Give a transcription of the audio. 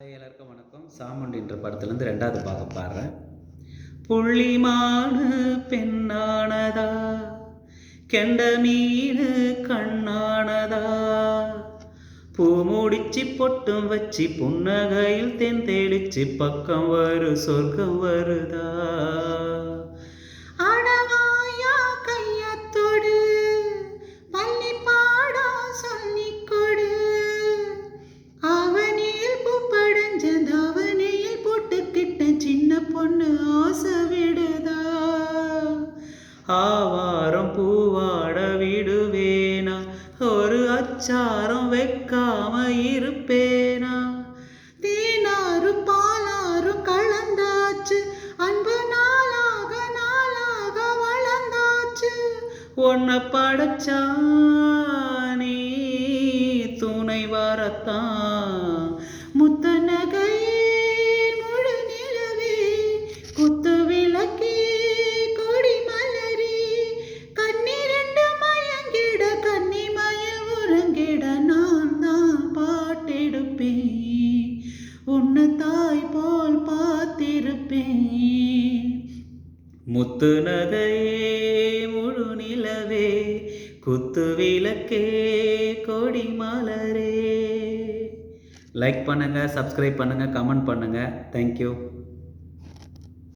எல்லாருக்கும் வணக்கம். சாமுண்டின்ற படத்துலேருந்து ரெண்டாவது பாகம் பாடுறேன். புள்ளிமானு பெண்ணானதா? கெண்ட மீனு கண்ணானதா? பூ முடிச்சு பொட்டும் வச்சு புன்னகையில் தென் தெளிச்சு பக்கம் வரு சொர்க்கம் வருதா? ஆசை விடுதா? ஆவாரம் பூவாட விடுவேனா? ஒரு அச்சாரம் வைக்காம இருப்பேனா? தேனாரும் பாலாறு கலந்தாச்சு. அன்பு நாளாக நாளாக வளர்ந்தாச்சு. உன்னை படைச்சா நீ துணை வரத்தான். முத்து நகையே முழு நிலவே குத்து விளக்கே கொடி மலரே. லைக் பண்ணுங்கள் சப்ஸ்கிரைப் பண்ணுங்கள் கமெண்ட் பண்ணுங்கள் தேங்க்யூ